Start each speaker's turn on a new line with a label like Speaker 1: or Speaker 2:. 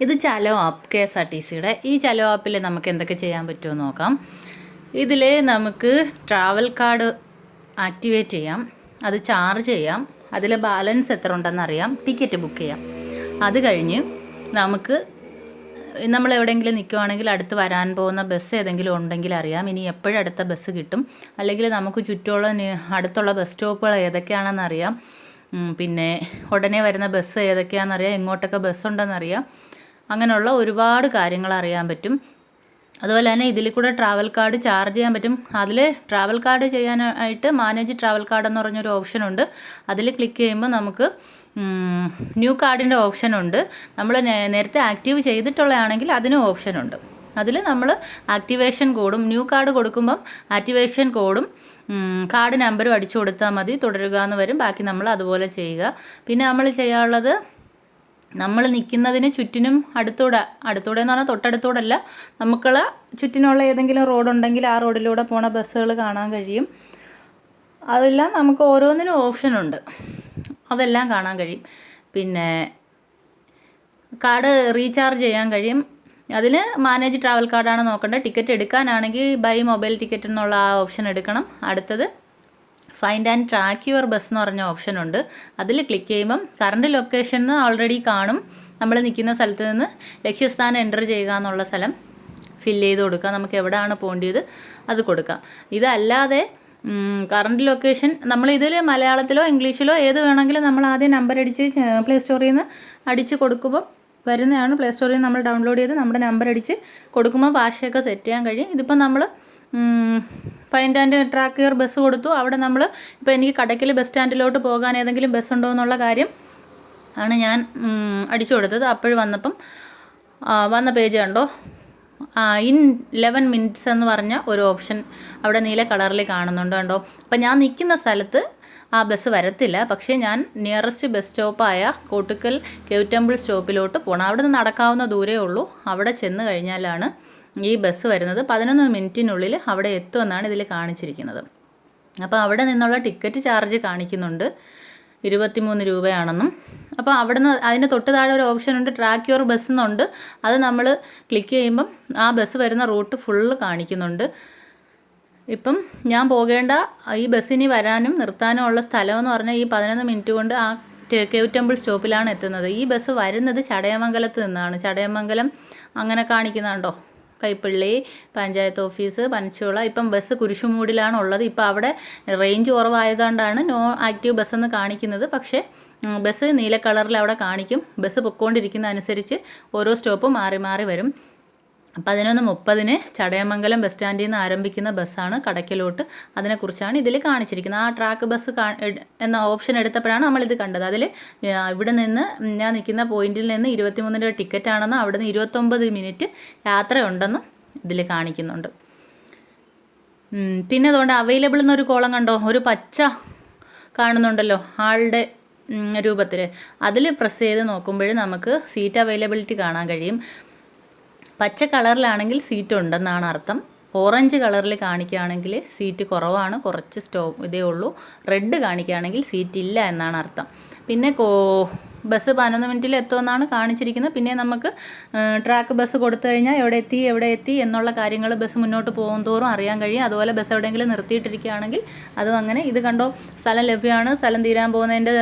Speaker 1: ഇത് Chalo app K S R T സിയുടെ. ഈ ചലോ ആപ്പിൽ നമുക്ക് എന്തൊക്കെ ചെയ്യാൻ പറ്റുമോ നോക്കാം. ഇതിൽ നമുക്ക് ട്രാവൽ കാർഡ് ആക്ടിവേറ്റ് ചെയ്യാം. അത് ചാർജ് ചെയ്യാം. അതിൽ ബാലൻസ് എത്ര ഉണ്ടെന്ന് അറിയാം. ടിക്കറ്റ് ബുക്ക് ചെയ്യാം. അത് കഴിഞ്ഞ് നമുക്ക് നമ്മൾ എവിടെയെങ്കിലും നിൽക്കുവാണെങ്കിൽ അടുത്ത് വരാൻ പോകുന്ന ബസ് ഏതെങ്കിലും ഉണ്ടെങ്കിൽ അറിയാം. ഇനി എപ്പോഴും അടുത്ത ബസ് കിട്ടും. അല്ലെങ്കിൽ നമുക്ക് ചുറ്റുമുള്ള അടുത്തുള്ള ബസ് സ്റ്റോപ്പുകൾ ഏതൊക്കെയാണെന്ന് അറിയാം. പിന്നെ ഉടനെ വരുന്ന ബസ് ഏതൊക്കെയാണെന്നറിയാം എങ്ങോട്ടൊക്കെ ബസ് ഉണ്ടെന്നറിയാം അങ്ങനെയുള്ള ഒരുപാട് കാര്യങ്ങൾ അറിയാൻ പറ്റും. അതുപോലെ തന്നെ ഇതിൽ കൂടെ ട്രാവൽ കാർഡ് ചാർജ് ചെയ്യാൻ പറ്റും. അതിൽ ട്രാവൽ കാർഡ് ചെയ്യാനായിട്ട് മാനേജ് ട്രാവൽ കാർഡ് എന്ന് പറഞ്ഞൊരു ഓപ്ഷൻ ഉണ്ട്. അതിൽ ക്ലിക്ക് ചെയ്യുമ്പോൾ നമുക്ക് ന്യൂ കാർഡിന്റെ ഓപ്ഷൻ ഉണ്ട്. നമ്മൾ നേരത്തെ ആക്റ്റീവ് ചെയ്തിട്ടുള്ളതാണെങ്കിൽ അതിനും ഓപ്ഷൻ ഉണ്ട്. അതിൽ നമ്മൾ ആക്ടിവേഷൻ കോഡും ന്യൂ കാർഡ് കൊടുക്കുമ്പം ആക്ടിവേഷൻ കോഡും കാർഡ് നമ്പറും അടിച്ചു കൊടുത്താൽ മതി. തുടരുക എന്ന് വരും. ബാക്കി നമ്മൾ അതുപോലെ ചെയ്യുക. പിന്നെ നമ്മൾ ചെയ്യാനുള്ളത് നമ്മൾ നിൽക്കുന്നതിന് ചുറ്റിനും അടുത്തൂടെ അടുത്തൂടെ എന്ന് പറഞ്ഞാൽ തൊട്ടടുത്തൂടല്ല നമുക്കുള്ള ചുറ്റിനുള്ള ഏതെങ്കിലും റോഡുണ്ടെങ്കിൽ ആ റോഡിലൂടെ പോണ ബസ്സുകൾ കാണാൻ കഴിയും. അതെല്ലാം നമുക്ക് ഓരോന്നിനും ഓപ്ഷനുണ്ട് അതെല്ലാം കാണാൻ കഴിയും. പിന്നെ കാർഡ് റീചാർജ് ചെയ്യാൻ കഴിയും. അതിന് മാനേജ് ട്രാവൽ കാർഡാണ് നോക്കേണ്ടത്. ടിക്കറ്റ് എടുക്കാനാണെങ്കിൽ ബൈ മൊബൈൽ ടിക്കറ്റ് എന്നുള്ള ആ ഓപ്ഷൻ എടുക്കണം. അടുത്തത് find and track your bus എന്ന് പറഞ്ഞ ഓപ്ഷൻ ഉണ്ട്. അതിൽ ക്ലിക്ക് ചെയ്യുമ്പം കറണ്ട് ലൊക്കേഷൻ ഓൾറെഡി കാണും. നമ്മൾ നിൽക്കുന്ന സ്ഥലത്ത് നിന്ന് ലക്ഷ്യസ്ഥാനം എന്റർ ചെയ്യുക എന്നുള്ള സ്ഥലം ഫില്ല് ചെയ്ത് കൊടുക്കുക. നമുക്ക് എവിടെയാണ് പോകേണ്ടത് അത് കൊടുക്കാം. ഇതല്ലാതെ കറണ്ട് ലൊക്കേഷൻ നമ്മൾ ഇതിൽ മലയാളത്തിലോ ഇംഗ്ലീഷിലോ ഏത് വേണമെങ്കിലും നമ്മൾ ആദ്യം നമ്പർ അടിച്ച് പ്ലേ സ്റ്റോറിൽ നിന്ന് അടിച്ച് കൊടുക്കുമ്പോൾ വരുന്നതാണ്. പ്ലേ സ്റ്റോറിൽ നമ്മൾ ഡൗൺലോഡ് ചെയ്ത് നമ്മുടെ നമ്പർ അടിച്ച് കൊടുക്കുമ്പോൾ ഭാഷയൊക്കെ സെറ്റ് ചെയ്യാൻ കഴിയും. ഇതിപ്പോൾ നമ്മൾ ഫൈൻഡ് ആൻഡ് ട്രാക്ക് ബസ് കൊടുത്തു. അവിടെ നമ്മൾ ഇപ്പോൾ എനിക്ക് കടയ്ക്കൽ ബസ് സ്റ്റാൻഡിലോട്ട് പോകാൻ ഏതെങ്കിലും ബസ് ഉണ്ടോ എന്നുള്ള കാര്യം ആണ് ഞാൻ അടിച്ചു കൊടുത്തത്. അപ്പോഴും വന്നപ്പം വന്ന പേജ് കണ്ടോ? ഇൻ ലെവൻ മിനിറ്റ്സ് എന്ന് പറഞ്ഞ ഒരു ഓപ്ഷൻ അവിടെ നീല കളറിൽ കാണുന്നുണ്ട് കണ്ടോ? അപ്പം ഞാൻ നിൽക്കുന്ന സ്ഥലത്ത് ആ ബസ് വരത്തില്ല. പക്ഷേ ഞാൻ നിയറസ്റ്റ് ബസ് സ്റ്റോപ്പായ കോട്ടുക്കൽ കേവ് ടെമ്പിൾ സ്റ്റോപ്പിലോട്ട് പോകണം അവിടെ നിന്ന് നടക്കാവുന്ന ദൂരേ ഉള്ളൂ. അവിടെ ചെന്ന് കഴിഞ്ഞാലാണ് ഈ ബസ് വരുന്നത്. പതിനൊന്ന് മിനിറ്റിനുള്ളിൽ അവിടെ എത്തുമെന്നാണ് ഇതിൽ കാണിച്ചിരിക്കുന്നത്. അപ്പോൾ അവിടെ നിന്നുള്ള ടിക്കറ്റ് ചാർജ് കാണിക്കുന്നുണ്ട്. ഇരുപത്തിമൂന്ന് രൂപയാണെന്നും. അപ്പോൾ അവിടെ നിന്ന് അതിന്റെ തൊട്ട് താഴെ ഒരു ഓപ്ഷൻ ഉണ്ട് ട്രാക്ക് യുവർ ബസ് എന്നുണ്ട്. അത് നമ്മൾ ക്ലിക്ക് ചെയ്യുമ്പം ആ ബസ് വരുന്ന റൂട്ട് ഫുള്ള് കാണിക്കുന്നുണ്ട്. ഇപ്പം ഞാൻ പോകേണ്ട ഈ ബസ്സിന് വരാനും നിർത്താനും ഉള്ള സ്ഥലമെന്ന് പറഞ്ഞാൽ ഈ പതിനൊന്ന് മിനിറ്റ് കൊണ്ട് ആ കേവ് സ്റ്റോപ്പിലാണ് എത്തുന്നത്. ഈ ബസ് വരുന്നത് ചടയമംഗലത്ത് നിന്നാണ്. ചടയമംഗലം അങ്ങനെ കാണിക്കുന്നുണ്ടോ? കൈപ്പള്ളി പഞ്ചായത്ത് ഓഫീസ് പനച്ചോള ഇപ്പം ബസ് കുരിശുമൂടിലാണ് ഉള്ളത് ഇപ്പം അവിടെ റേഞ്ച് കുറവായതുകൊണ്ടാണ് നോ ആക്റ്റീവ് ബസ് എന്ന് കാണിക്കുന്നത്. പക്ഷേ ബസ് നീല കളറിൽ അവിടെ കാണിക്കും. ബസ് പൊക്കോണ്ടിരിക്കുന്ന അനുസരിച്ച് ഓരോ സ്റ്റോപ്പും മാറി മാറി വരും. പതിനൊന്ന് മുപ്പതിന് ചടയമംഗലം ബസ് സ്റ്റാൻഡിൽ നിന്ന് ആരംഭിക്കുന്ന ബസ്സാണ് കടയ്ക്കലോട്ട്. അതിനെക്കുറിച്ചാണ് ഇതിൽ കാണിച്ചിരിക്കുന്നത്. ആ ട്രാക്ക് ബസ് എന്ന ഓപ്ഷൻ എടുത്തപ്പോഴാണ് നമ്മളിത് കണ്ടത്. അതിൽ ഇവിടെ നിന്ന് ഞാൻ നിൽക്കുന്ന പോയിന്റിൽ നിന്ന് ഇരുപത്തിമൂന്ന് രൂപ ടിക്കറ്റ് ആണെന്നും അവിടെ നിന്ന് ഇരുപത്തൊമ്പത് മിനിറ്റ് യാത്രയുണ്ടെന്നും ഇതിൽ കാണിക്കുന്നുണ്ട്. പിന്നെ അതുകൊണ്ട് അവൈലബിൾ എന്നൊരു കോളം കണ്ടോ? ഒരു പച്ച കാണുന്നുണ്ടല്ലോ ആളുടെ രൂപത്തിൽ അതിൽ പ്രസ് ചെയ്ത് നോക്കുമ്പോൾ നമുക്ക് സീറ്റ് അവൈലബിലിറ്റി കാണാൻ കഴിയും. പച്ച കളറിലാണെങ്കിൽ സീറ്റ് ഉണ്ടെന്നാണ് അർത്ഥം. ഓറഞ്ച് കളറിൽ കാണിക്കുകയാണെങ്കിൽ സീറ്റ് കുറവാണ് കുറച്ച് സ്റ്റോ ഇതേ ഉള്ളൂ. റെഡ് കാണിക്കുകയാണെങ്കിൽ സീറ്റ് ഇല്ല എന്നാണ് അർത്ഥം. പിന്നെ കോ ബസ് പതിനൊന്ന് മിനിറ്റിൽ എത്തുമെന്നാണ് കാണിച്ചിരിക്കുന്നത്. പിന്നെ നമുക്ക് ട്രാക്ക് ബസ് കൊടുത്തു കഴിഞ്ഞാൽ എവിടെ എത്തി എവിടെ എത്തി എന്നുള്ള കാര്യങ്ങൾ ബസ് മുന്നോട്ട് പോകും തോറും അറിയാൻ കഴിയും. അതുപോലെ ബസ് എവിടെയെങ്കിലും നിർത്തിയിട്ടിരിക്കുകയാണെങ്കിൽ അതും അങ്ങനെ. ഇത് കണ്ടോ സ്ഥലം ലഭ്യമാണ്. സ്ഥലം തീരാൻ പോകുന്നതിന്റെ